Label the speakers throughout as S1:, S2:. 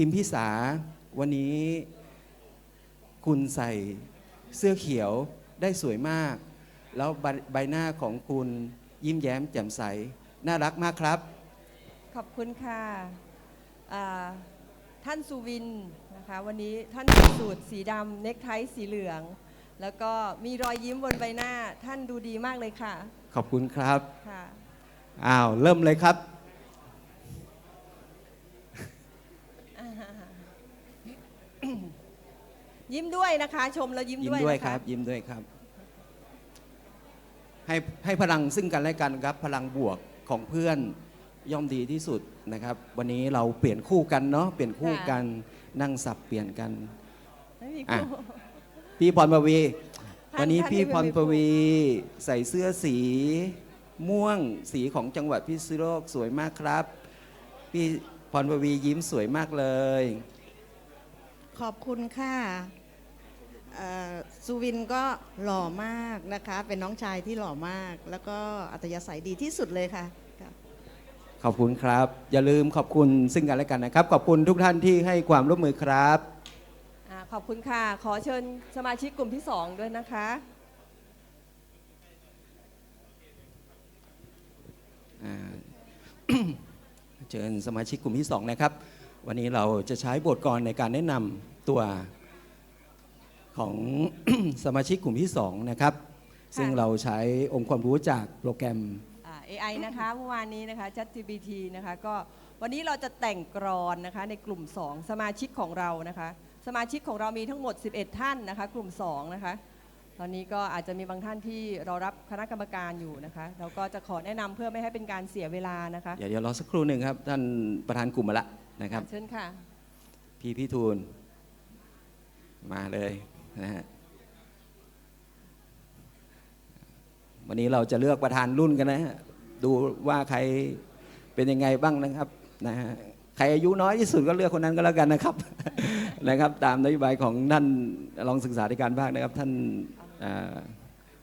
S1: พิมพิสาวันนี้คุณใส่เสื้อเขียวได้สวยมาก แล้วใบใบหน้าของคุณยิ้มแย้มแจ่มใส น่ารักมากครับ
S2: ขอบคุณค่ะอ่าท่านสุวินนะคะวันนี้ท่านใส่สูทสีดำเนคไทสีเหลือง แล้วก็มีรอยยิ้มบนใบหน้าท่านดูดีมากเลยค่ะ
S1: ขอบคุณครับ
S2: ค่ะ
S1: อ้าว เริ่มเลยครับ
S2: ยิ้มด้วยนะคะ ชมแล้วยิ้ม
S1: ยิ้ม
S2: ด้วย
S1: ด้วย
S2: นะะ
S1: ครับ ยิ้มด้วยครับ ให้ให้พลังซึ่งกันและกันครับ พลังบวกของเพื่อนย่อมดีที่สุดนะครับ วันนี้เราเปลี่ยนคู่กันเนาะเปลี่ยนคู่กันนั่งสับเปลี่ยนกัน
S2: ไม่มี
S1: อะ
S2: คู่
S1: พี่พรประวี
S2: ท่าน
S1: วันนี้
S2: ท่าน
S1: พี่
S2: ที่
S1: พร
S2: ไม่มี
S1: ประวี ใส่เสื้อสี ม่วงสีของจังหวัดพิษณุโลกสวยมากครับ พี่พรประวียิ้มสวยมากเลย
S3: ขอบคุณค่ะเอ่อ สุวินก็หล่อมากนะคะ เป็นน้องชายที่หล่อมาก แล้วก็อัตยาศัยดีที่สุดเลยค่ะค่ะ
S1: ขอบคุณครับ อย่าลืมขอบคุณซึ่งกันและกันนะครับ ขอบคุณทุกท่านที่ให้ความร่วมมือครับ
S2: อ่าขอบคุณค่ะ ขอเชิญสมาชิกกลุ่มที่สองด้วยนะคะ
S1: อ่า เชิญสมาชิกกลุ่มที่สองนะครับ วันนี้เราจะใช้บทกลในการแนะนำตัว ของสมาชิกกลุ่มที่สองนะครับ ซึ่งเราใช้องค์ความรู้จากโปรแกรม
S2: อ่า AI นะคะเมื่อวานนี้นะคะ ChatGPT นะคะก็วันนี้เราจะแต่งกรอนนะคะในกลุ่ม 2 สมาชิกของเรานะคะ สมาชิกของเรามีทั้งหมด 11 ท่านนะคะ กลุ่ม 2 นะคะ ตอนนี้ก็อาจจะมีบางท่านที่เรารับคณะกรรมการอยู่นะคะ เราก็จะขอแนะนำเพื่อไม่ให้เป็นการเสียเวลานะคะ
S1: เดี๋ยวเดี๋ยวรอสักครู่หนึ่งครับ ท่านประธานกลุ่มมาละนะครับ
S2: เชิญค่ะ
S1: พี่พี่ทูลมาเลย นะฮะวันนี้เราจะเลือกประธานรุ่นกันนะฮะดูว่าใครเป็นยังไงบ้างนะครับนะฮะใครอายุน้อยที่สุดก็เลือกคนนั้นก็แล้วกันนะครับนะครับ ตามนโยบายของท่านรองศึกษาธิการภาคนะครับ ท่าน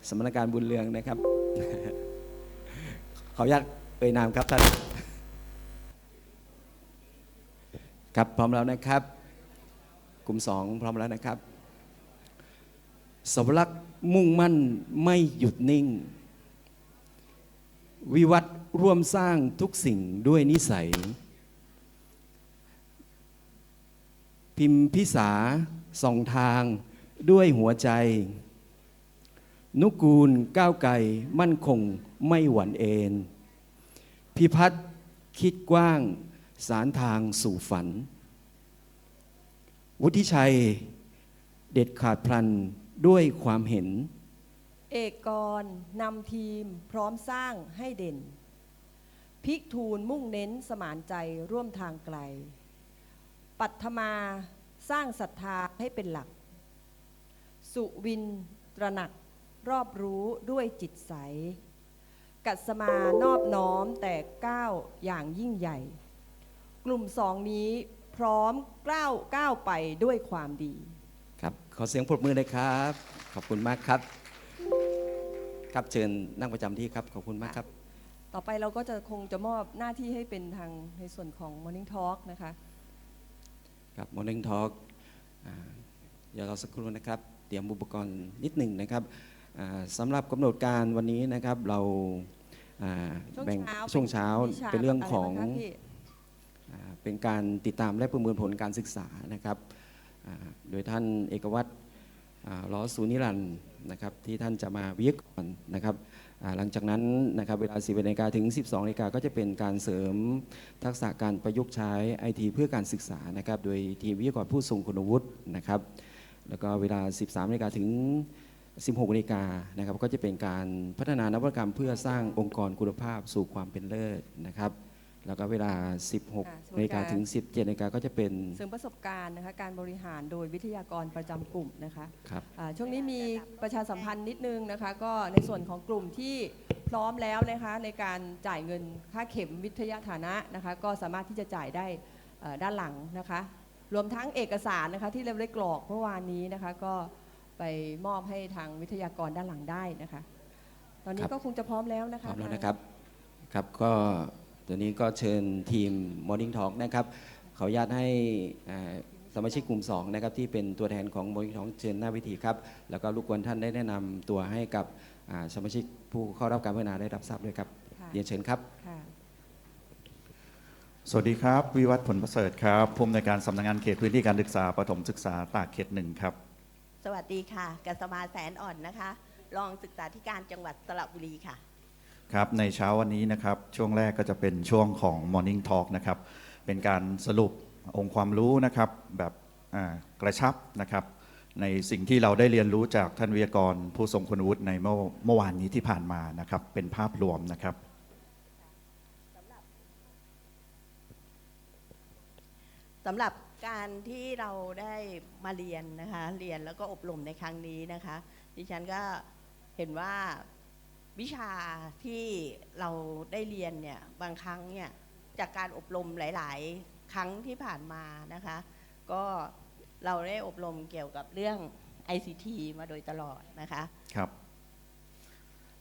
S1: สมณการบุญเรืองนะครับ ขออนุญาตเอ่ยนามครับท่านครับพร้อมแล้วนะครับ กลุ่มสองพร้อมแล้วนะครับ สวรักษ์มุ่งมั่นไม่หยุดนิ่ง วิวัฒน์ร่วมสร้างทุกสิ่งด้วยนิสัย พิมพิสาส่องทางด้วยหัวใจ นุกูลก้าวไกลมั่นคงไม่หวั่นเอน พิพัฒน์คิดกว้าง สารทางสู่ฝัน วุฒิชัย เด็ดขาดพลัน ด้วยความเห็น
S2: เอกกรนำทีมพร้อมสร้างให้เด่น พิกทูลมุ่งเน้นสมานใจร่วมทางไกล ปัทมาสร้างศรัทธาให้เป็นหลัก สุวินตระหนักรอบรู้ด้วยจิตใส กัสมานอบน้อมแต่ก้าวอย่างยิ่งใหญ่ กลุ่มสองนี้พร้อมก้าวก้าวไปด้วยความดี
S1: ขอเสียงปรบมือเลยครับ ขอบคุณมากครับ ครับเชิญนั่งประจำที่ครับ ขอบคุณมากครับ
S2: ต่อไปเราก็จะคงจะมอบหน้าที่ให้เป็นทางในส่วนของ Morning Talk นะคะ
S1: ครับ Morning Talk อ่าเดี๋ยวเราสักครู่นะครับ เตรียมอุปกรณ์นิดหนึ่งนะครับอ่าสำหรับกำหนดการวันนี้นะครับเราอ่า
S2: ช่วง
S1: แบ่ง
S2: เช้า
S1: ช่วงเช้า
S2: วิชา
S1: เป็นเรื่องะ
S2: ไข
S1: อง
S2: บ้าคะพี่
S1: อ่าเป็นการติดตามและประเมินผลการศึกษานะครับอ่า โดยท่านเอกวัตรล้อสูนิรันต์นะครับที่ท่านจะมาวิเคราะห์นะครับหลังจากนั้นนะครับเวลา 10นาฬิกาถึง 12นาฬิกาก็จะเป็นการเสริมทักษะการประยุกต์ใช้ไอทีเพื่อการศึกษานะครับโดยทีมวิทยากรผู้ทรงคุณวุฒินะครับแล้วก็เวลา 13นาฬิกาถึง 16นาฬิกานะครับก็จะเป็นการพัฒนานวัตกรรมเพื่อสร้างองค์กรคุณภาพสู่ความเป็นเลิศนะครับ แล้วก็เวลา 16นาฬิกาถึง 17นาฬิกาก็จะเป็น
S2: เสริมประสบการณ์นะคะการบริหารโดยวิทยากรประจำกลุ่มนะคะ
S1: ครับ
S2: อ่าช่วงนี้มีประชาสัมพันธ์นิดนึงนะคะ ก็ในส่วนของกลุ่มที่พร้อมแล้วนะคะในการจ่ายเงินค่าเข็มวิทยาฐานะนะคะ ก็สามารถที่จะจ่ายได้เอ่อด้านหลังนะคะ รวมทั้งเอกสารนะคะที่เราได้กรอกเมื่อวานนี้นะคะ ก็ไปมอบให้ทางวิทยากรด้านหลังได้นะคะ ตอนนี้
S1: ครับ
S2: ก็คงจะพร้อมแล้วนะ
S1: พร้
S2: คะ
S1: อมแล้วนะครับครับก็ ตัวนี้ก็เชิญทีม Morning Talk นะครับขออนุญาตให้อ่าสมาชิกกลุ่ม2นะครับที่เป็นตัวแทนของมูลนิธิท้องเชิญหน้าวิธีครับ แล้วก็รบกวนท่านได้แนะนำตัวให้กับอ่าสมาชิกผู้เข้ารับการพัฒนาได้รับทราบด้วยครับ
S2: ค่ะ
S1: เรียนเชิญครับ
S2: ค่ะ
S4: สวัสดีครับ วิวัฒน์ผลประเสริฐครับผู้อำนวยการสำนักงานเขตพื้นที่การศึกษาประถมศึกษาตากเขตหนึ่งครับ
S5: สวัสดีค่ะกัสมาแสนอ่อนนะคะ รองศึกษาธิการจังหวัดสระบุรีค่ะ
S4: ครับในเช้าวันนี้นะครับช่วงแรกก็จะเป็นช่วงของ Morning Talk นะครับเป็นการสรุปองค์ความรู้นะครับแบบกระชับนะครับในสิ่งที่เราได้เรียนรู้จากท่านวิทยากรผู้ทรงคุณวุฒิในเมื่อเมื่อวานนี้ที่ผ่านมานะครับเป็นภาพรวมนะครับ
S5: สำหรับการที่เราได้มาเรียนนะคะเรียนแล้วก็อบรมในครั้งนี้นะคะดิฉันก็เห็นว่า วิชาที่เราได้เรียนเนี่ยบางครั้งเนี่ยจากการอบรมหลาย ๆ ครั้งที่ผ่านมานะคะ ก็เราได้อบรมเกี่ยวกับเรื่อง ICT มาโดยตลอดนะคะ
S4: ครับ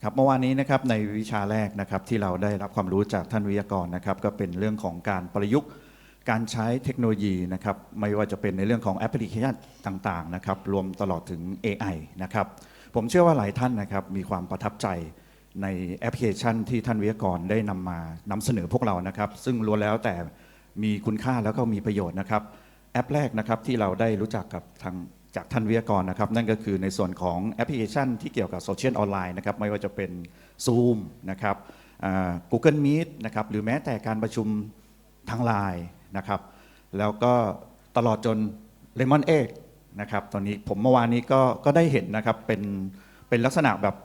S4: ครับเมื่อวานนี้นะครับในวิชาแรกนะครับที่เราได้รับความรู้จากท่านวิทยากรนะครับก็เป็นเรื่องของการประยุกต์การใช้เทคโนโลยีนะครับไม่ว่าจะเป็นในเรื่องของแอปพลิเคชันต่าง ๆ นะครับ รวมตลอดถึง AI นะครับผมเชื่อว่าหลายท่านนะครับมีความประทับใจ ในแอปพลิเคชันที่ท่านวิทยากรได้นำมานำเสนอพวกเรานะครับ ซึ่งล้วนแล้วแต่มีคุณค่าแล้วก็มีประโยชน์นะครับ แอปแรกนะครับที่เราได้รู้จักกับทางจากท่านวิทยากรนะครับ นั่นก็คือในส่วนของแอปพลิเคชันที่เกี่ยวกับโซเชียลออนไลน์นะครับไม่ว่าจะเป็น Zoom นะครับอ่า Google Meet นะครับหรือแม้แต่การประชุมทางไลน์นะครับ แล้วก็ตลอดจน Lemon 8นะครับตอนนี้ผมเมื่อวานนี้ก็ก็ได้เห็นนะครับเป็นเป็นลักษณะแบบ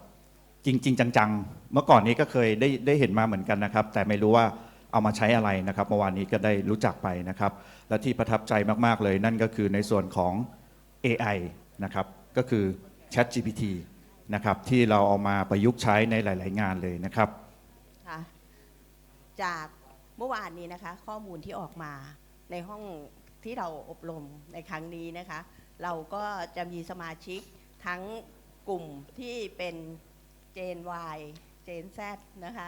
S4: จริงๆจังๆ เมื่อก่อนนี้ก็เคยได้ได้เห็นมาเหมือนกันนะครับ แต่ไม่รู้ว่าเอามาใช้อะไรนะครับเมื่อวานนี้ก็ได้รู้จักไปนะครับ และที่ประทับใจมากๆเลย นั่นก็คือในส่วนของ AI นะครับก็คือ Chat GPT นะครับที่เราเอามาประยุกต์ใช้ในหลาย ๆ งานเลยนะครับ
S5: ค่ะจากเมื่อวานนี้นะคะ ข้อมูลที่ออกมาในห้องที่เราอบรมในครั้งนี้นะคะ เราก็จะมีสมาชิกทั้งกลุ่มที่เป็น เจน Y เจน Z นะคะ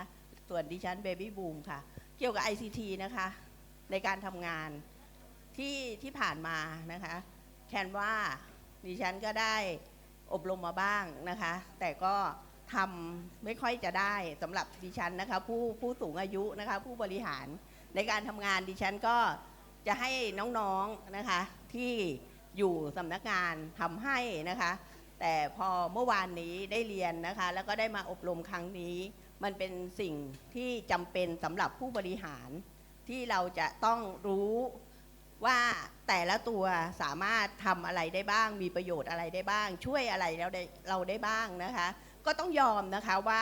S5: ส่วนดิฉัน Baby Boom ค่ะ เกี่ยวกับ ICT นะคะ ในการทำงานที่ที่ผ่านมานะคะแคนว่าดิฉันก็ได้อบรมมาบ้างนะคะ แต่ก็ทำไม่ค่อยจะได้สำหรับดิฉันนะคะผู้ผู้สูงอายุนะคะผู้บริหารในการทำงานดิฉันก็จะให้น้องๆนะคะที่อยู่สำนักงานทำให้นะคะ แต่พอเมื่อวานนี้ได้เรียนนะคะ แล้วก็ได้มาอบรมครั้งนี้ มันเป็นสิ่งที่จำเป็นสำหรับผู้บริหารที่เราจะต้องรู้ว่าแต่ละตัวสามารถทำอะไรได้บ้าง มีประโยชน์อะไรได้บ้าง ช่วยอะไรเราได้เราได้บ้างนะคะ ก็ต้องยอมนะคะว่า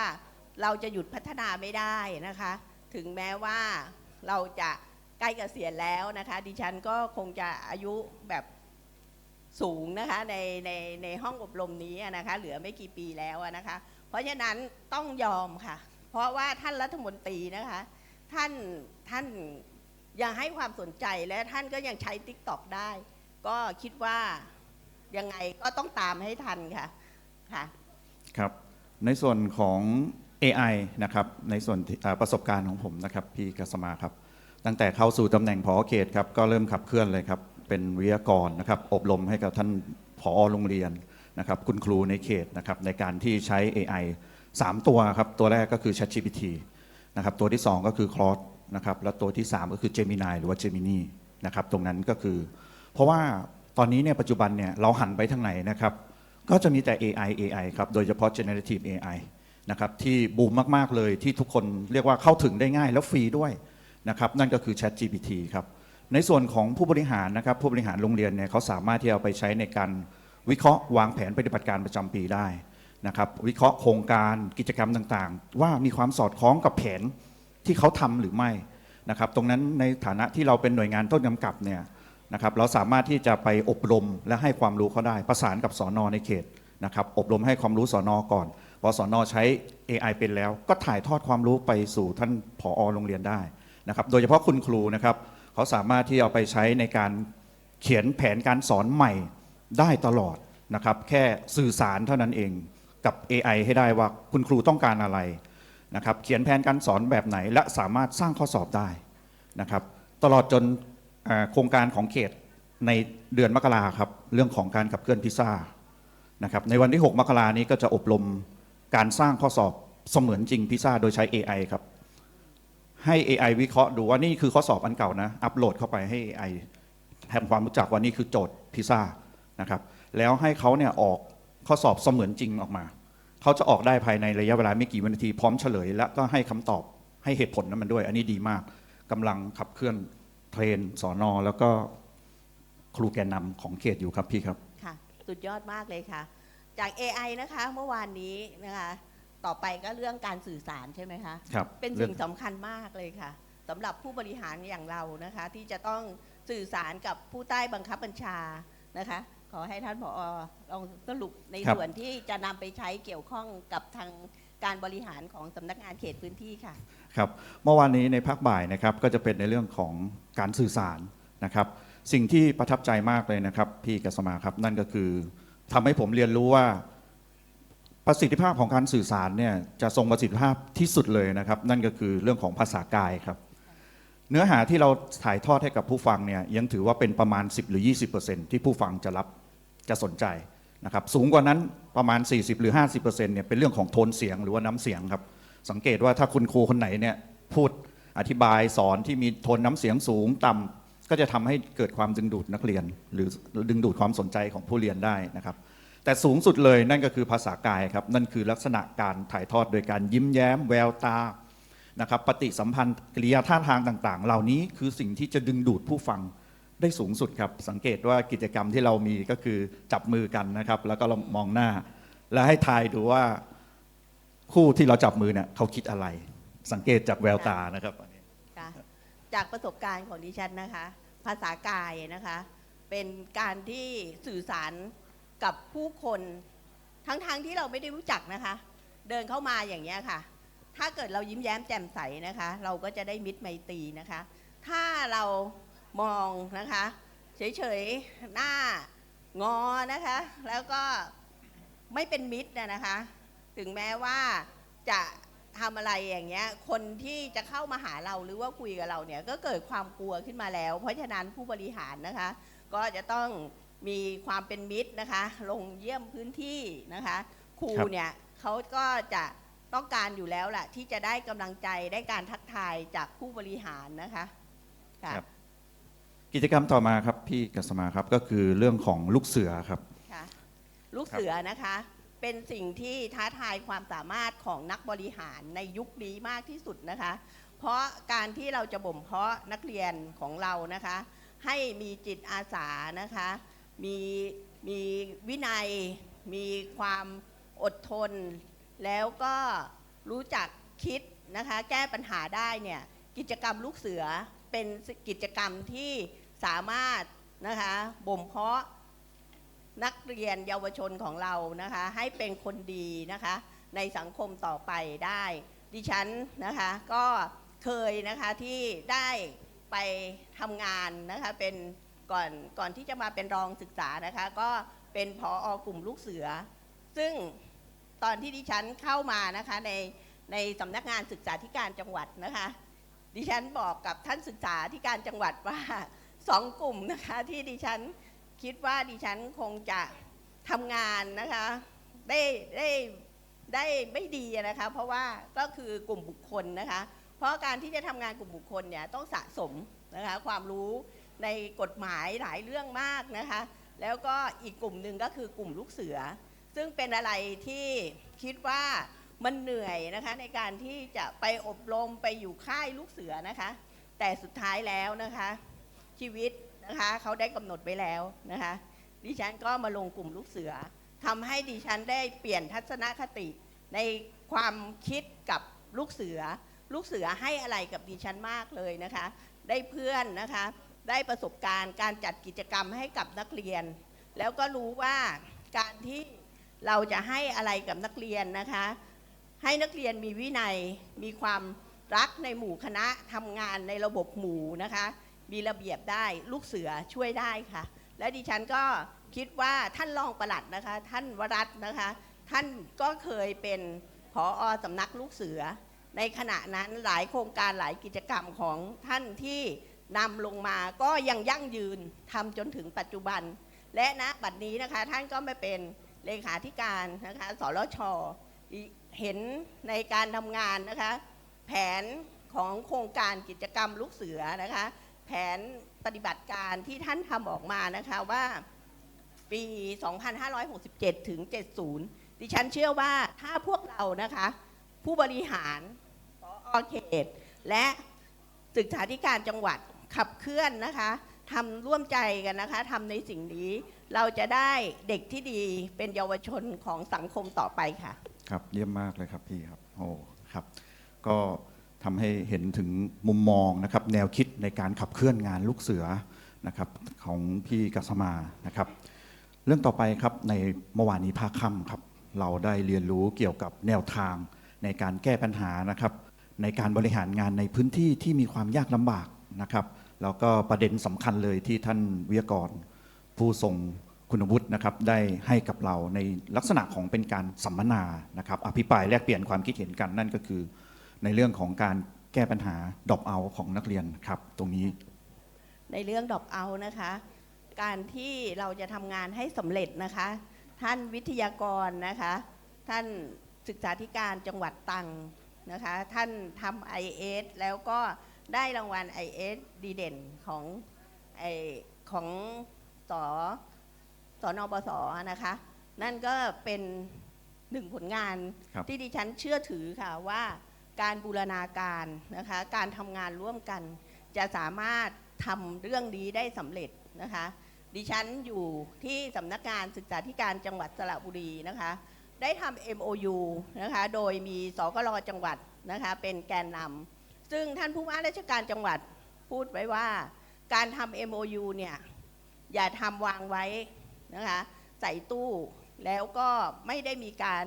S5: เราจะหยุดพัฒนาไม่ได้นะคะ ถึงแม้ว่าเราจะใกล้เกษียณแล้วนะคะ ดิฉันก็คงจะอายุแบบ สูงนะคะในในในห้องอบรมนี้นะคะเหลือไม่กี่ปีแล้วนะคะ เพราะฉะนั้นต้องยอมค่ะ เพราะว่าท่านรัฐมนตรีนะคะท่านท่านยังให้ความสนใจและท่านก็ยังใช้ t ิ k t o k ได้ ก็คิดว่ายังไงก็ต้องตามให้ทันค่ะค่ะ
S4: ครับในส่วนของ AI นะครับในส่วนประสบการณ์ของผมนะครับพี่กัสมาครับ ตั้งแต่เข้าสู่ตำแหน่งผอเขตครับก็เริ่มขับเคลื่อนเลยครับ เป็นวิทยากรนะครับอบรมให้กับท่านผอโรงเรียนนะครับคุณครูในเขตนะครับในการที่ใช้ AI 3 ตัวครับตัวแรกก็คือ ChatGPT นะครับตัวที่ 2 ก็คือ Claude นะครับและตัวที่ 3 ก็คือ Gemini หรือว่า Gemini นะครับตรงนั้นก็คือ เพราะว่าตอนนี้เนี่ยปัจจุบันเนี่ยเราหันไปทางไหนนะครับก็จะมีแต่ AI AI ครับโดยเฉพาะ generative AI นะครับที่บูมมาก ๆ เลยที่ทุกคนเรียกว่าเข้าถึงได้ง่ายแล้วฟรีด้วยนะครับนั่นก็คือ Chat GPT ครับ ในส่วนของผู้บริหารนะครับผู้บริหารโรงเรียนเนี่ยเขาสามารถที่เอาไปใช้ในการวิเคราะห์วางแผนปฏิบัติการประจำปีได้นะครับวิเคราะห์โครงการกิจกรรมต่างๆ ว่ามีความสอดคล้องกับแผนที่เขาทำหรือไม่นะครับตรงนั้นในฐานะที่เราเป็นหน่วยงานต้นกำกับเนี่ยนะครับเราสามารถที่จะไปอบรมและให้ความรู้เขาได้ ประสานกับสอนอในเขตนะครับอบรมให้ความรู้สอนอก่อนพอสอนอใช้ AI เป็นแล้ว ก็ถ่ายทอดความรู้ไปสู่ท่านผอโรงเรียนได้นะครับโดยเฉพาะคุณครูนะครับ เขาสามารถที่เอาไปใช้ในการเขียนแผนการสอนใหม่ได้ตลอดนะครับ แค่สื่อสารเท่านั้นเองกับ AI ให้ได้ว่าคุณครูต้องการอะไรนะครับ เขียนแผนการสอนแบบไหน และสามารถสร้างข้อสอบได้นะครับ ตลอดจนโครงการของเขตในเดือนมกราครับเรื่องของการขับเคลื่อนพิซซ่านะครับในวันที่ 6 มกรานี้ก็จะอบรมการสร้างข้อสอบเสมือนจริงพิซซ่าโดยใช้ AI ครับ ให้ AI วิเคราะห์ดูว่านี่คือข้อสอบอันเก่านะ อัปโหลดเข้าไปให้ AI ทำความรู้จักว่านี่คือโจทย์พิซซ่านะครับแล้วให้เขาเนี่ยออกข้อสอบเสมือนจริงออกมา เขาจะออกได้ภายในระยะเวลาไม่กี่วินาทีพร้อมเฉลย และก็ให้คำตอบให้เหตุผลนั้นมันด้วย อันนี้ดีมากกำลังขับเคลื่อนเทรนสอนอแล้วก็ครูแกนนำของเขตอยู่ครับพี่ครับ
S5: ค่ะ สุดยอดมากเลยค่ะ จาก AI นะคะเมื่อวานนี้นะคะ ต่อไปก็เรื่องการสื่อสารใช่ไหมคะ
S4: ครับ
S5: เป็น
S4: รื่
S5: สิ่งสำคัญมากเลยค่ะสำหรับผู้บริหารอย่างเรานะคะ ที่จะต้องสื่อสารกับผู้ใต้บังคับบัญชานะคะ ขอให้ท่านผอลองสรุปใน
S4: ครับ
S5: ส่วนที่จะนำไปใช้เกี่ยวข้องกับทางการบริหารของสำนักงานเขตพื้นที่ค่ะ
S4: ครับเมื่อวานนี้ในภาคบ่ายนะครับก็จะเป็นในเรื่องของการสื่อสารนะครับ สิ่งที่ประทับใจมากเลยนะครับ พี่กัสมาครับนั่นก็คือทำให้ผมเรียนรู้ว่า ประสิทธิภาพของการสื่อสารเนี่ยจะทรงประสิทธิภาพที่สุดเลยนะครับ นั่นก็คือเรื่องของภาษากายครับ เนื้อหาที่เราถ่ายทอดให้กับผู้ฟังเนี่ยยังถือว่าเป็นประมาณ 10 หรือ 20%ที่ผู้ฟังจะรับจะสนใจนะครับสูงกว่านั้นประมาณ 40 หรือ 50%เนี่ยเป็นเรื่องของโทนเสียงหรือว่าน้ำเสียงครับ สังเกตว่าถ้าคุณครูคนไหนเนี่ยพูดอธิบายสอนที่มีโทนน้ำเสียงสูงต่ำก็จะทำให้เกิดความดึงดูดนักเรียน หรือดึงดูดความสนใจของผู้เรียนได้นะครับ แต่สูงสุดเลยนั่นก็คือภาษากายครับ นั่นคือลักษณะการถ่ายทอดโดยการยิ้มแย้ม แววตานะครับปฏิสัมพันธ์กิริยาท่าทางต่างๆ เหล่านี้คือสิ่งที่จะดึงดูดผู้ฟังได้สูงสุดครับ สังเกตว่ากิจกรรมที่เรามีก็คือจับมือกันนะครับ แล้วก็เรามองหน้า และให้ทายดูว่าคู่ที่เราจับมือเนี่ยเขาคิดอะไร สังเกตจากแววตานะครับอันนี้
S5: ค่ะจากประสบการณ์ของดิฉันนะคะ ภาษากายนะคะ เป็นการที่สื่อสาร กับผู้คนทั้งๆทที่เราไม่ได้รู้จักนะคะ เดินเข้ามาอย่างนี้ยค่ะ ถ้าเกิดเรายิ้มแย้มแจ่มใสนะคะ เราก็จะได้มิตรไมตรีนะคะ ถ้าเรามองนะคะ เฉยๆหน้างอนะคะ แล้วก็ไม่เป็นมิตรนะนะคะ ถึงแม้ว่าจะทำอะไรอย่างเงี้ย คนที่จะเข้ามาหาเราหรือว่าคุยกับเราเนี่ยก็เกิดความกลัวขึ้นมาแล้ว เพราะฉะนั้นผู้บริหารนะคะ ก็จะต้อง มีความเป็นมิตรนะคะ ลงเยี่ยมพื้นที่นะคะครู
S4: ครับ
S5: เนี่ยเขาก็จะต้องการอยู่แล้วแหละที่จะได้กำลังใจได้การทักทายจากผู้บริหารนะคะค่ะ
S4: ครับ กิจกรรมต่อมาครับพี่กัสมาครับก็คือเรื่องของลูกเสือครับ
S5: ค่ะลูกเสือนะคะ เป็นสิ่งที่ท้าทายความสามารถของนักบริหารในยุคนี้มากที่สุดนะคะ เพราะการที่เราจะบ่มเพาะนักเรียนของเรานะคะ ให้มีจิตอาสานะคะ มีมีวินัย มีความอดทน แล้วก็รู้จักคิดนะคะ แก้ปัญหาได้เนี่ย กิจกรรมลูกเสือเป็นกิจกรรมที่สามารถนะคะบ่มเพาะนักเรียนเยาวชนของเรานะคะ ให้เป็นคนดีนะคะ ในสังคมต่อไปได้ ดิฉันนะคะก็เคยนะคะที่ได้ไปทำงานนะคะเป็น ก่อนก่อนที่จะมาเป็นรองศึกษานะคะ ก็เป็นผออกลุ่มลูกเสือ ซึ่งตอนที่ดิฉันเข้ามานะคะในในสำนักงานศึกษาธิการจังหวัดนะคะ ดิฉันบอกกับท่านศึกษาธิการจังหวัดว่าสองกลุ่มนะคะที่ดิฉันคิดว่าดิฉันคงจะทำงานนะคะได้ได้ได้ไม่ดีนะคะ เพราะว่าก็คือกลุ่มบุคคลนะคะ เพราะการที่จะทำงานกลุ่มบุคคลเนี่ยต้องสะสมนะคะความรู้ ในกฎหมายหลายเรื่องมากนะคะ แล้วก็อีกกลุ่มหนึ่งก็คือกลุ่มลูกเสือ ซึ่งเป็นอะไรที่คิดว่ามันเหนื่อยนะคะในการที่จะไปอบรมไปอยู่ค่ายลูกเสือนะคะ แต่สุดท้ายแล้วนะคะ ชีวิตนะคะเขาได้กำหนดไว้แล้วนะคะ ดิฉันก็มาลงกลุ่มลูกเสือทำให้ดิฉันได้เปลี่ยนทัศนคติในความคิดกับลูกเสือ ลูกเสือให้อะไรกับดิฉันมากเลยนะคะ ได้เพื่อนนะคะ ได้ประสบการณ์การจัดกิจกรรมให้กับนักเรียน แล้วก็รู้ว่าการที่เราจะให้อะไรกับนักเรียนนะคะ ให้นักเรียนมีวินัยมีความรักในหมู่คณะทำงานในระบบหมู่นะคะ มีระเบียบได้ลูกเสือช่วยได้ค่ะ และดิฉันก็คิดว่าท่านรองประหลัดนะคะ ท่านวรัตน์นะคะ ท่านก็เคยเป็นผออสำนักลูกเสือ ในขณะนั้นหลายโครงการหลายกิจกรรมของท่านที่ นำลงมาก็ยังยั่งยืนทำจนถึงปัจจุบัน และณบัดนี้นะคะท่านก็มาเป็นเลขาธิการนะคะสรชเห็นในการทำงานนะคะแผนของโครงการกิจกรรมลูกเสือนะคะแผนปฏิบัติการที่ท่านทำออกมานะคะว่าปี 2567 ถึง 70 ดิฉันเชื่อว่าถ้าพวกเรานะคะ ผู้บริหารพอเขต และศึกษาธิการจังหวัด ขับเคลื่อนนะคะทำร่วมใจกันนะคะทำในสิ่งนี้ เราจะได้เด็กที่ดีเป็นเยาวชนของสังคมต่อไปค่ะ
S4: ครับเยี่ยมมากเลยครับพี่ครับโอ้ครับ ก็ทำให้เห็นถึงมุมมองนะครับ แนวคิดในการขับเคลื่อนงานลูกเสือนะครับของพี่กัสมานะครับ เรื่องต่อไปครับในเมื่อวานนี้ภาคค่ำครับ เราได้เรียนรู้เกี่ยวกับแนวทางในการแก้ปัญหานะครับ ในการบริหารงานในพื้นที่ที่มีความยากลำบากนะครับ แล้วก็ประเด็นสำคัญเลยที่ท่านวิทยากรผู้ทรงคุณวุฒินะครับได้ให้กับเราในลักษณะของเป็นการสัมมนานะครับอภิปรายแลกเปลี่ยนความคิดเห็นกันนั่นก็คือ ในเรื่องของการแก้ปัญหาดอปเอาของนักเรียนครับตรงนี้
S5: ในเรื่องดอกเอานะคะ การที่เราจะทำงานให้สำเร็จนะคะ ท่านวิทยากรนะคะ ท่านศึกษาธิการจังหวัดตังนะคะ ท่านทำ IS แล้วก็ ได้รางวัล IS ดีเด่นของไอของสสนบสนะคะ นั่นก็เป็นหนึ่งผลงาน
S4: ครับ
S5: ที่ดิฉันเชื่อถือค่ะว่าการบูรณาการนะคะ การทำงานร่วมกัน จะสามารถทำเรื่องนี้ได้สำเร็จนะคะ ดิฉันอยู่ที่สำนักงานศึกษาธิการจังหวัดสระบุรีนะคะ ได้ทำ MOU นะคะ โดยมีสกลจังหวัดนะคะ เป็นแกนนำ ซึ่งท่านผู้ว่าราชการจังหวัดพูดไว้ว่าการทำ MOU เนี่ยอย่าทำวางไว้นะคะใส่ตู้แล้วก็ไม่ได้มีการ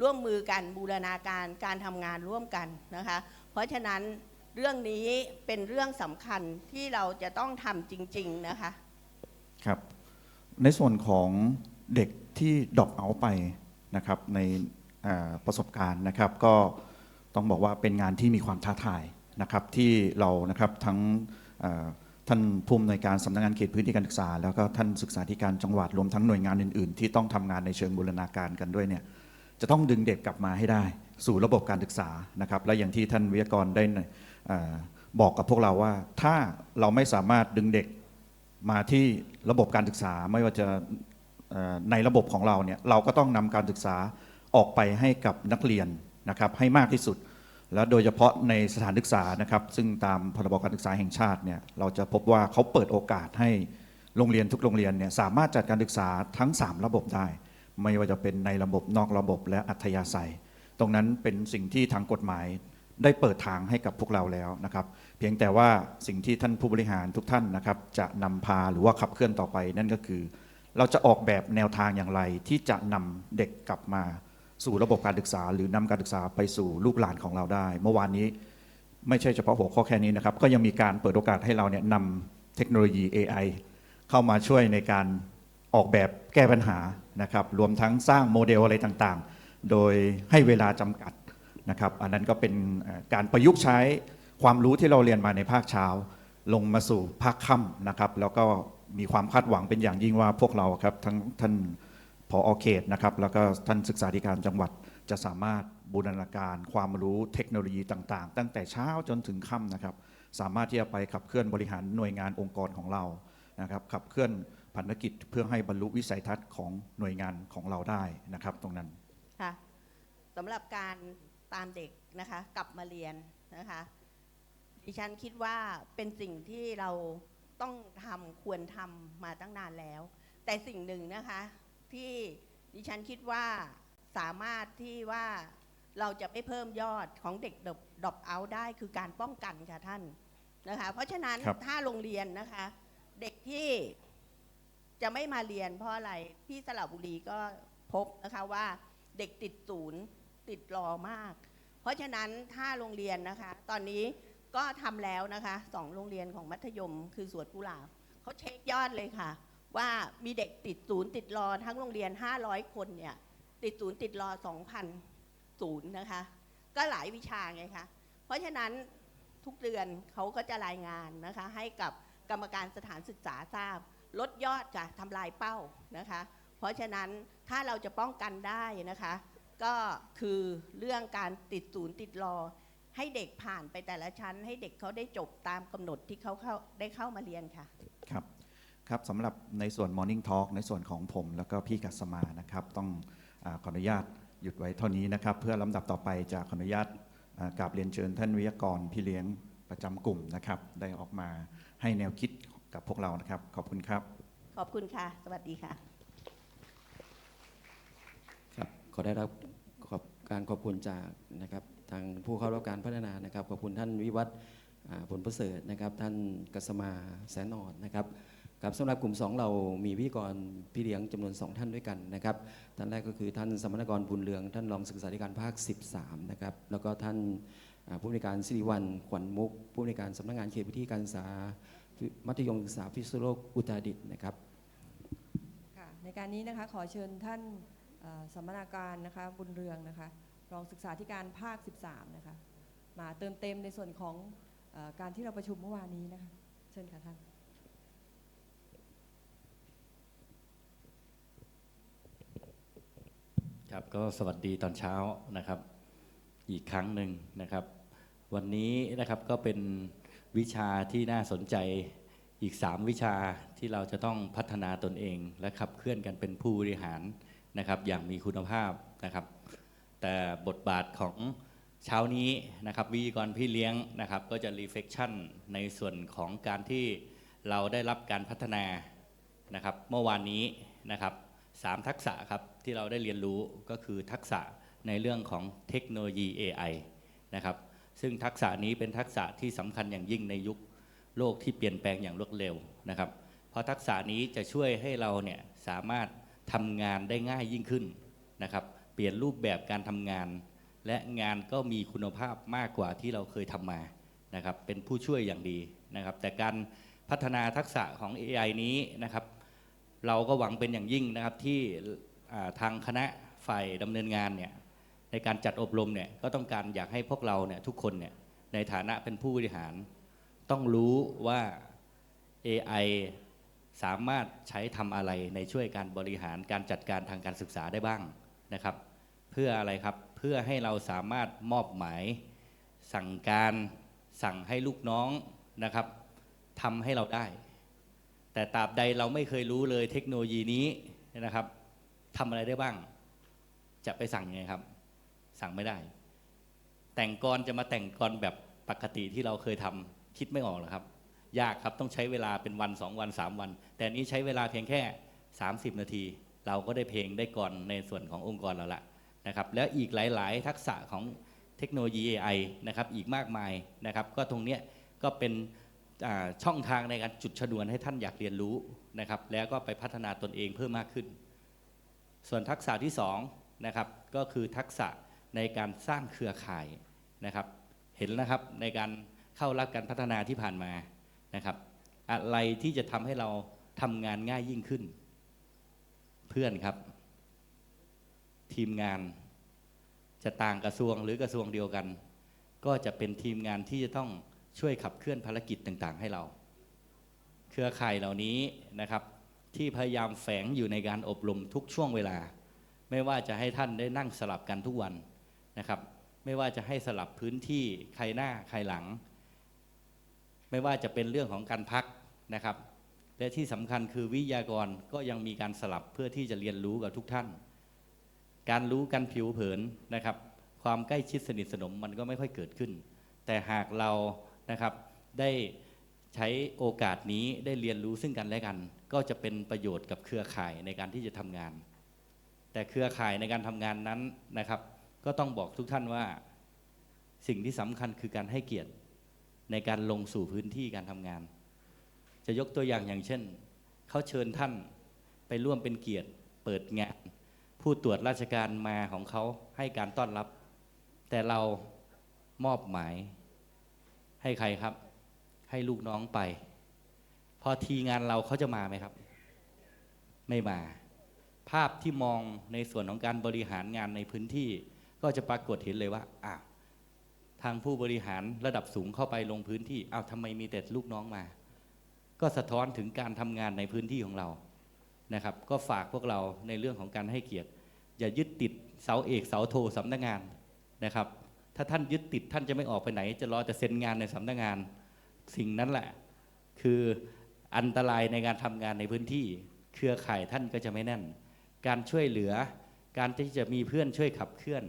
S5: ร่วมมือกันบูรณาการการทำงานร่วมกันนะคะ เพราะฉะนั้นเรื่องนี้เป็นเรื่องสำคัญที่เราจะต้องทำจริง ๆ นะคะ
S4: ครับ ในส่วนของเด็กที่ดรอปเอาไปนะครับในประสบการณ์นะครับ ก็ต้องบอกว่าเป็นงานที่มีความท้าทาย นะครับที่เรานะครับทั้งท่านผู้อำนวยการสำนักงานเขตพื้นที่การศึกษา แล้วก็ท่านศึกษาธิการจังหวัดรวมทั้งหน่วยงานอื่น ๆ ที่ต้องทำงานในเชิงบูรณาการกันด้วยเนี่ยจะต้องดึงเด็กกลับมาให้ได้ สู่ระบบการศึกษานะครับและอย่างที่ท่านวิทยากรได้บอกกับพวกเราว่า ถ้าเราไม่สามารถดึงเด็กมาที่ระบบการศึกษาไม่ว่าจะในระบบของเราเนี่ยเราก็ต้องนำการศึกษาออกไปให้กับนักเรียนนะครับให้มากที่สุด แล้วโดยเฉพาะในสถานศึกษานะครับ ซึ่งตามพรบการศึกษาแห่งชาติเนี่ยเราจะพบว่าเขาเปิดโอกาสให้โรงเรียนทุกโรงเรียนเนี่ยสามารถจัดการศึกษาทั้ง 3 ระบบได้ ไม่ว่าจะเป็นในระบบนอกระบบและอัธยาศัย ตรงนั้นเป็นสิ่งที่ทางกฎหมายได้เปิดทางให้กับพวกเราแล้วนะครับ เพียงแต่ว่าสิ่งที่ท่านผู้บริหารทุกท่านนะครับ จะนำพาหรือว่าขับเคลื่อนต่อไป นั่นก็คือ เราจะออกแบบแนวทางอย่างไรที่จะนำเด็กกลับมา สู่ระบบการศึกษา หรือนำการศึกษาไปสู่ลูกหลานของเราได้ เมื่อวานนี้ไม่ใช่เฉพาะหัวข้อแค่นี้นะครับ ก็ยังมีการเปิดโอกาสให้เราเนี่ยนำเทคโนโลยี AI เข้ามาช่วยในการออกแบบแก้ปัญหานะครับ รวมทั้งสร้างโมเดลอะไรต่างๆ โดยให้เวลาจำกัดนะครับ อันนั้นก็เป็นการประยุกต์ใช้ความรู้ที่เราเรียนมาในภาคเช้า ลงมาสู่ภาคค่ำนะครับ แล้วก็มีความคาดหวังเป็นอย่างยิ่งว่าพวกเราครับทั้งท่าน ผอเขตนะครับแล้วก็ท่านศึกษาธิการจังหวัดจะสามารถบูรณาการความรู้เทคโนโลยีต่างๆ ตั้งแต่เช้าจนถึงค่ำนะครับ สามารถที่จะไปขับเคลื่อนบริหารหน่วยงานองค์กรของเรานะครับขับเคลื่อนพันธกิจเพื่อให้บรรลุวิสัยทัศน์ของหน่วยงานของเราได้นะครับ ตรงนั้น
S5: ค่ะสำหรับการตามเด็กนะคะกลับมาเรียนนะคะดิฉันคิดว่าเป็นสิ่งที่เราต้องทำควรทำมาตั้งนานแล้ว แต่สิ่งหนึ่งนะคะ ที่ดิฉันคิดว่าสามารถที่ว่าเราจะไม่เพิ่มยอดของเด็กดรอปเอาได้คือการป้องกันค่ะท่านนะคะ เพราะฉะนั้น
S4: ครับ
S5: ถ้าโรงเรียนนะคะ เด็กที่จะไม่มาเรียนเพราะอะไรที่สระบุรีก็พบนะคะว่าเด็กติดศูนย์ติดรอมาก เพราะฉะนั้นถ้าโรงเรียนนะคะ ตอนนี้ก็ทำแล้วนะคะสองโรงเรียนของมัธยมคือสวนกุหลาบเขาเช็คยอดเลยค่ะ ว่ามีเด็กติดศูนย์ติดรอทั้งโรงเรียน 500 คนเนี่ยติดศูนย์ติดรอ 2,000ศูนย์นะคะ ก็หลายวิชาไงคะเพราะฉะนั้นทุกเดือนเขาก็จะรายงานนะคะให้กับกรรมการสถานศึกษาทราบ ลดยอดค่ะทำลายเป้านะคะ เพราะฉะนั้นถ้าเราจะป้องกันได้นะคะ ก็คือเรื่องการติดศูนย์ติดรอ ให้เด็กผ่านไปแต่ละชั้น ให้เด็กเขาได้จบตามกำหนดที่เขาเข้าได้เข้ามาเรียนค่ะ
S4: ครับ ครับสำหรับในส่วน Morning Talk ในส่วนของผม แล้วก็พี่กัสมานะครับ ต้องอาขออนุญาตหยุดไว้เท่านี้นะครับ เพื่อลำดับต่อไปจะขออนุญาตอ่ากราบเรียนเชิญท่านวิทยากรพี่เลี้ยงประจำกลุ่มนะครับ ได้ออกมาให้แนวคิดกับพวกเรานะครับ ขอบคุณครับ
S5: ขอบคุณค่ะ สวัสดีค่ะ
S1: ครับ ขอได้รับขอบการขอบคุณจากนะครับทางผู้เข้ารับการพัฒนานะครับ ขอบคุณท่านวิวัฒน์อ่าผลประเสริฐนะครับ ท่านกัสมาแสนนอดนะครับ ครับสำหรับกลุ่ม 2 เรามีพิธีกรพี่เลี้ยงจำนวน 2 ท่านด้วยกันนะครับท่านแรกก็คือท่านสมณกรบุญเรือง ท่านรองศึกษาธิการภาค 13 นะครับ แล้วก็ท่านผู้อำนวยการสิริวัลขวัญมุก ผู้อำนวยการสำนักงานเขตพื้นที่การศึกษามัธยมศึกษาพิษณุโลกอุตรดิตถ์นะครับ
S2: ค่ะในการนี้นะคะขอเชิญท่านสมมนาการนะคะบุญเรืองนะคะรองศึกษาธิการภาค 13 นะคะมาเติมเต็มในส่วนของอการที่เราประชุมเมื่อวานนี้นะคะเชิญค่ะท่าน
S6: ครับก็สวัสดีตอนเช้านะครับ อีกครั้งหนึ่งนะครับ วันนี้นะครับก็เป็นวิชาที่น่าสนใจอีก 3 วิชาที่เราจะต้องพัฒนาตนเอง และขับเคลื่อนกันเป็นผู้บริหารนะครับ อย่างมีคุณภาพนะครับ แต่บทบาทของเช้านี้นะครับวิทยกรพี่เลี้ยงนะครับ ก็จะรีเฟกชันในส่วนของการที่เราได้รับการพัฒนานะครับ เมื่อวานนี้นะครับสามทักษะครับ ที่เราได้เรียนรู้ก็คือทักษะในเรื่องของเทคโนโลยี AI นะครับซึ่งทักษะนี้เป็นทักษะที่สำคัญอย่างยิ่งในยุคโลกที่เปลี่ยนแปลงอย่างรวดเร็วนะครับ เพราะทักษะนี้จะช่วยให้เราเนี่ยสามารถทำงานได้ง่ายยิ่งขึ้นนะครับ เปลี่ยนรูปแบบการทำงาน และงานก็มีคุณภาพมากกว่าที่เราเคยทำมานะครับ เป็นผู้ช่วยอย่างดีนะครับ แต่การพัฒนาทักษะของ AI นี้นะครับ เราก็หวังเป็นอย่างยิ่งนะครับที่ ทางคณะฝ่ายดำเนินงานเนี่ยในการจัดอบรมเนี่ยก็ต้องการอยากให้พวกเราเนี่ยทุกคนเนี่ยในฐานะเป็นผู้บริหาร ต้องรู้ว่า AI สามารถใช้ทำอะไรในช่วยการบริหารการจัดการทางการศึกษาได้บ้างนะครับ เพื่ออะไรครับเพื่อให้เราสามารถมอบหมาย สั่งการสั่งให้ลูกน้องนะครับทำให้เราได้ แต่ตราบใดเราไม่เคยรู้เลยเทคโนโลยีนี้นะครับ ทำอะไรได้บ้าง จะไปสั่งยังไงครับ สั่งไม่ได้ แต่งกรจะมาแต่งกรแบบปกติที่เราเคยทำคิดไม่ออกหรอกครับ ยากครับต้องใช้เวลาเป็นวันสองวันสามวัน แต่อันนี้ใช้เวลาเพียงแค่ 30 นาที เราก็ได้เพลงได้กรในส่วนขององค์กรเราละนะครับ แล้วอีกหลาย ๆ ทักษะของเทคโนโลยี AI นะครับอีกมากมายนะครับ ก็ตรงเนี้ยก็เป็นช่องทางในการจุดชนวนให้ท่านอยากเรียนรู้นะครับ แล้วก็ไปพัฒนาตนเองเพิ่มมากขึ้น ส่วนทักษะที่สองนะครับก็คือทักษะในการสร้างเครือข่ายนะครับ เห็นนะครับในการเข้ารับการพัฒนาที่ผ่านมานะครับ อะไรที่จะทำให้เราทำงานง่ายยิ่งขึ้น เพื่อนครับ ทีมงานจะต่างกระทรวงหรือกระทรวงเดียวกัน ก็จะเป็นทีมงานที่จะต้องช่วยขับเคลื่อนภารกิจต่างๆ ให้เรา เครือข่ายเหล่านี้นะครับ ที่พยายามแฝงอยู่ในการอบรมทุกช่วงเวลา ไม่ว่าจะให้ท่านได้นั่งสลับกันทุกวันนะครับ ไม่ว่าจะให้สลับพื้นที่ใครหน้าใครหลัง ไม่ว่าจะเป็นเรื่องของการพักนะครับ และที่สำคัญคือวิทยากรก็ยังมีการสลับเพื่อที่จะเรียนรู้กับทุกท่าน การรู้กันผิวเผินนะครับ ความใกล้ชิดสนิทสนมมันก็ไม่ค่อยเกิดขึ้น แต่หากเรานะครับได้ใช้โอกาสนี้ได้เรียนรู้ซึ่งกันและกัน ก็จะเป็นประโยชน์กับเครือข่ายในการที่จะทำงาน แต่เครือข่ายในการทำงานนั้นนะครับ ก็ต้องบอกทุกท่านว่าสิ่งที่สำคัญคือการให้เกียรติในการลงสู่พื้นที่การทำงาน จะยกตัวอย่างอย่างเช่นเขาเชิญท่านไปร่วมเป็นเกียรติเปิดงานผู้ตรวจราชการมาของเขาให้การต้อนรับ แต่เรามอบหมายให้ใครครับ ให้ลูกน้องไป พอทีงานเราเขาจะมาไหมครับ ไม่มา ภาพที่มองในส่วนของการบริหารงานในพื้นที่ ก็จะปรากฏเห็นเลยว่าอ้าวทางผู้บริหารระดับสูงเข้าไปลงพื้นที่อ้าวทำไมมีแต่ลูกน้องมา ก็สะท้อนถึงการทำงานในพื้นที่ของเรานะครับ ก็ฝากพวกเราในเรื่องของการให้เกียรติ อย่ายึดติดเสาเอกเสาโทสำนักงานนะครับ ถ้าท่านยึดติดท่านจะไม่ออกไปไหน จะรอแต่เซ็นงานในสำนักงาน สิ่งนั้นแหละ คือ อันตรายในการทำงานในพื้นที่ เครือข่ายท่านก็จะไม่แน่น การช่วยเหลือ การที่จะมีเพื่อนช่วยขับเคลื่อน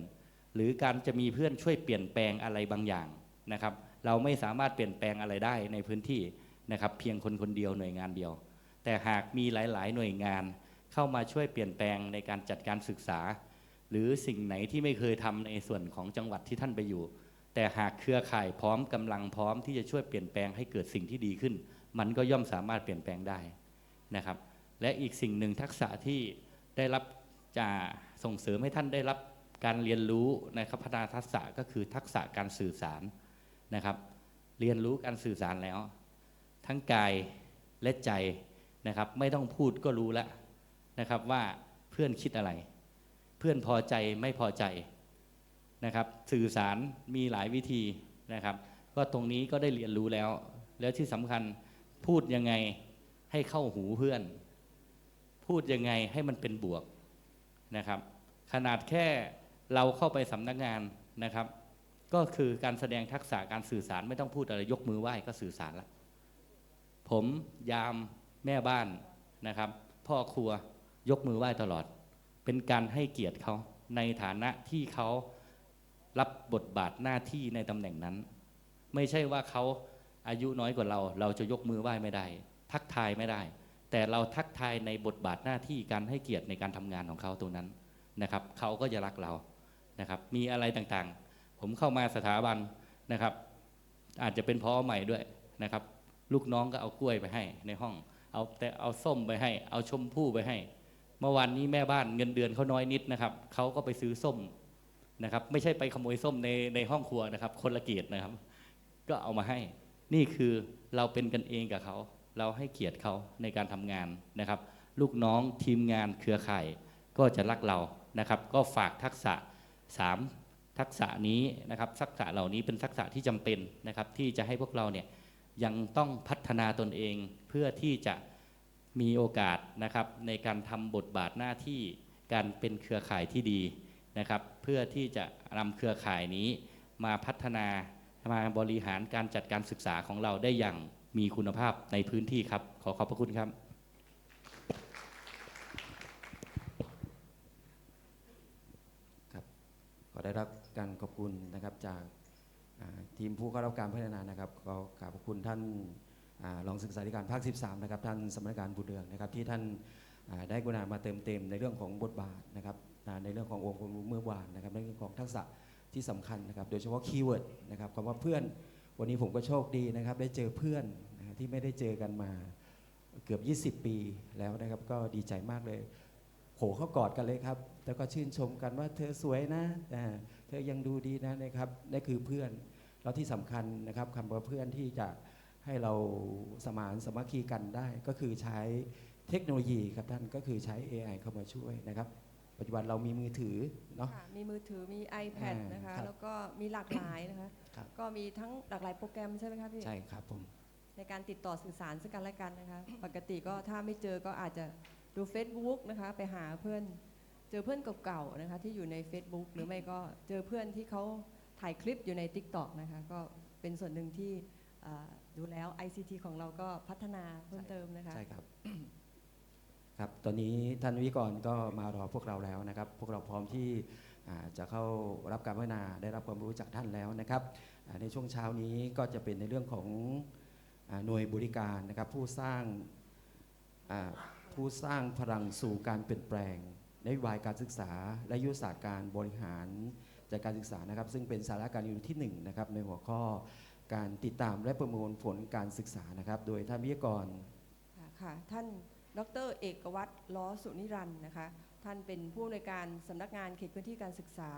S6: หรือการจะมีเพื่อนช่วยเปลี่ยนแปลงอะไรบางอย่างนะครับ เราไม่สามารถเปลี่ยนแปลงอะไรได้ในพื้นที่นะครับเพียงคนคนเดียวหน่วยงานเดียว แต่หากมีหลาย ๆ หน่วยงานเข้ามาช่วยเปลี่ยนแปลงในการจัดการศึกษา หรือสิ่งไหนที่ไม่เคยทำในส่วนของจังหวัดที่ท่านไปอยู่ แต่หากเครือข่ายพร้อมกำลังพร้อมที่จะช่วยเปลี่ยนแปลงให้เกิดสิ่งที่ดีขึ้น มันก็ย่อมสามารถเปลี่ยนแปลงได้นะครับ และอีกสิ่งหนึ่งทักษะที่ได้รับจะส่งเสริมให้ท่านได้รับการเรียนรู้นะครับพัฒนาทักษะก็คือทักษะการสื่อสารนะครับ เรียนรู้การสื่อสารแล้ว ทั้งกายและใจนะครับ ไม่ต้องพูดก็รู้แล้วนะครับว่าเพื่อนคิดอะไร เพื่อนพอใจไม่พอใจนะครับ สื่อสารมีหลายวิธีนะครับ ก็ตรงนี้ก็ได้เรียนรู้แล้ว แล้วที่สำคัญ พูดยังไงให้เข้าหูเพื่อน พูดยังไงให้มันเป็นบวกนะครับ ขนาดแค่เราเข้าไปสำนักงานนะครับ ก็คือการแสดงทักษะการสื่อสารไม่ต้องพูดอะไรยกมือไหว้ก็สื่อสารละผมยามแม่บ้านนะครับ พ่อครัวยกมือไหว้ตลอด เป็นการให้เกียรติเขาในฐานะที่เขารับบทบาทหน้าที่ในตำแหน่งนั้น ไม่ใช่ว่าเขา อายุน้อยกว่าเรา เราจะยกมือไหว้ไม่ได้ ทักทายไม่ได้ แต่เราทักทายในบทบาทหน้าที่การให้เกียรติในการทำงานของเขาตรงนั้นนะครับเขาก็จะรักเรานะครับ มีอะไรต่างๆ ผมเข้ามาสถาบันนะครับ อาจจะเป็นพอใหม่ด้วยนะครับ ลูกน้องก็เอากล้วยไปให้ในห้อง เอาแต่เอาส้มไปให้ เอาชมพู่ไปให้ เมื่อวานนี้แม่บ้านเงินเดือนเขาน้อยนิดนะครับเขาก็ไปซื้อส้มนะครับ ไม่ใช่ไปขโมยส้มในในห้องครัวนะครับ คนละเกียรตินะครับ ก็เอามาให้ นี่คือเราเป็นกันเองกับเขา เราให้เกียรติเขาในการทำงานนะครับ ลูกน้องทีมงานเครือข่ายก็จะรักเรานะครับ ก็ฝากทักษะสามทักษะนี้นะครับ ทักษะเหล่านี้เป็นทักษะที่จำเป็นนะครับ ที่จะให้พวกเราเนี่ยยังต้องพัฒนาตนเองเพื่อที่จะมีโอกาสนะครับ ในการทำบทบาทหน้าที่การเป็นเครือข่ายที่ดีนะครับ เพื่อที่จะนำเครือข่ายนี้มาพัฒนา มาบริหารการจัดการศึกษาของเราได้อย่างมีคุณภาพในพื้นที่ครับ ขอขอบพระคุณครับ
S1: ก็ได้รับการขอบคุณนะครับจากทีมผู้เข้ารับการพัฒนานะครับก็กราบขอบคุณท่านรองศึกษาธิการภาค 13 นะครับ ท่านสมรการบุญเรืองนะครับ ที่ท่านได้กรุณามาเติมเต็มในเรื่องของบทบาทนะครับในเรื่องขององค์ความรู้เมื่อวานนะครับในเรื่องของทักษะ ที่สำคัญนะครับ โดยเฉพาะคีย์เวิร์ดนะครับคำว่าเพื่อน วันนี้ผมก็โชคดีนะครับ ได้เจอเพื่อนนะที่ไม่ได้เจอกันมาเกือบ 20 ปีแล้วนะครับ ก็ดีใจมากเลยโผเข้ากอดกันเลยครับ แล้วก็ชื่นชมกันว่าเธอสวยนะเธอยังดูดีนะนะครับนั่นคือเพื่อน แล้วที่สำคัญนะครับคำว่าเพื่อนที่จะให้เราสมานสมัคคีกันได้ ก็คือใช้เทคโนโลยีครับท่านก็คือใช้ AI เข้ามาช่วยนะครับ ปัจจุบันเรามีมือถือเนาะ
S2: ค่ะมีมือถือมี iPad
S1: อ่าน
S2: นะคะ
S1: ครับ
S2: แล้วก็มีหลากหลายนะคะ
S1: ครับ
S2: ก็มีทั้งหลากหลายโปรแกรมใช่ไหมคะพี่
S1: ใช่ครับผม
S2: ในการติดต่อสื่อสารซึ่งกันและกันนะคะ ปกติก็ถ้าไม่เจอก็อาจจะดู Facebook นะคะ ไปหาเพื่อน เจอเพื่อนเก่าๆนะคะ ที่อยู่ใน Facebook หรือไม่ก็เจอเพื่อนที่เขาถ่ายคลิปอยู่ใน TikTok นะคะ ก็เป็นส่วนหนึ่งที่เอ่อดูแล้ว ICT ของเราก็พัฒนาเพิ่มเติมนะคะ
S1: ใช่ครับ ครับตอนนี้ท่านวิกรก็มารอพวกเราแล้วนะครับ พวกเราพร้อมที่จะเข้ารับการพัฒนาได้รับความรู้จากท่านแล้วนะครับในช่วงเช้านี้ก็จะเป็นในเรื่องของหน่วยบริการนะครับ ผู้สร้างผู้สร้างพลังสู่การเปลี่ยนแปลงนโยบายการศึกษาและยุทธศาสตร์การบริหารจัดการศึกษานะครับ ซึ่งเป็นสาระการเรียนที่หนึ่งนะครับในหัวข้อการติดตามและประมวลผลการศึกษานะครับ โดยท่านวิทยกร
S2: ค่ะค่ะท่าน ดรเอกวัตรล้อสุนิรันธ์นะคะ ท่านเป็นผู้อำนวยการสำนักงานเขตพื้นที่การศึกษา